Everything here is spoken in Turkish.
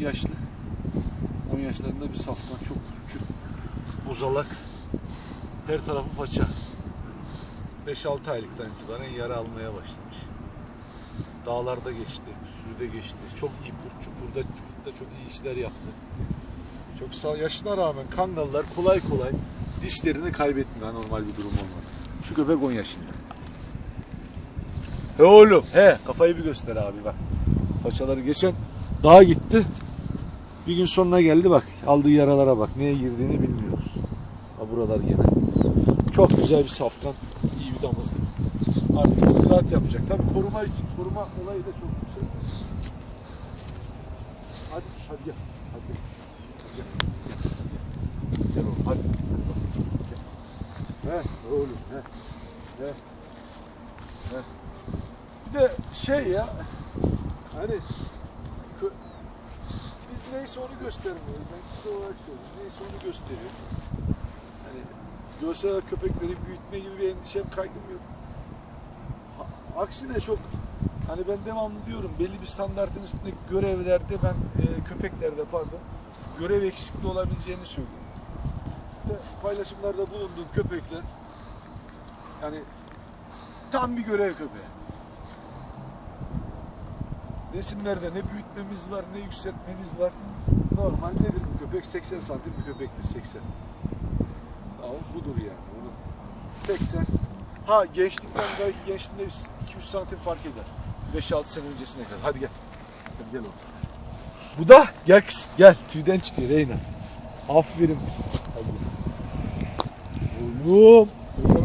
yaşlı. 10 yaşlarında bir safkan çok küçük. Buzalak. Her tarafı faça. 5-6 aylıktan itibaren yara almaya başlamış. Dağlarda geçti, sürüde geçti. Çok iyi kurtçu. Burada kurtta çok iyi işler yaptı. Çok sağ yaşına rağmen kangallar kolay kolay dişlerini kaybetmiyor. Normal bir durum olmadı. Şu köpek 10 yaşında. He oğlum. He kafayı bir göster abi bak. Façaları geçen dağa gitti. Bir gün sonuna geldi bak. Aldığı yaralara bak. Neye girdiğini bilmiyoruz. Ha buralar gene. Çok güzel bir safkan. iyi bir damızlık. Artık istirahat yapacak. Tabii koruma için koruma olayı da çok yüksek. Hadi gel. Hadi gel. Hadi gel. Oğlum hadi. He oğlum he. He. He. Bir de şey ya hani neyse onu göstermiyoruz. Ben kişi olarak söylüyorum. Neyse onu gösteriyor. Hani görsel köpekleri büyütme gibi bir endişem kaygım yok. Aksine çok hani ben devamlı diyorum belli bir standartın üstündeki görevlerde ben e, köpeklerde pardon görev eksikliği olabileceğini söylüyorum. İşte paylaşımlarda bulunduğum köpekler yani tam bir görev köpeği. Resimlerde ne büyütmemiz var ne yükseltmemiz var. Normal nedir bu köpek? 80 santim bir köpektir 80. Tamam budur yani. Onu 80. Ha gençlikten belki gençliğinde 2-3 santim fark eder. 5-6 sene öncesine kadar. Hadi gel. Hadi gel oğlum. Bu da gel kız gel tüyden çıkıyor Reyna. Aferin kız. Hadi. Oğlum. Böyle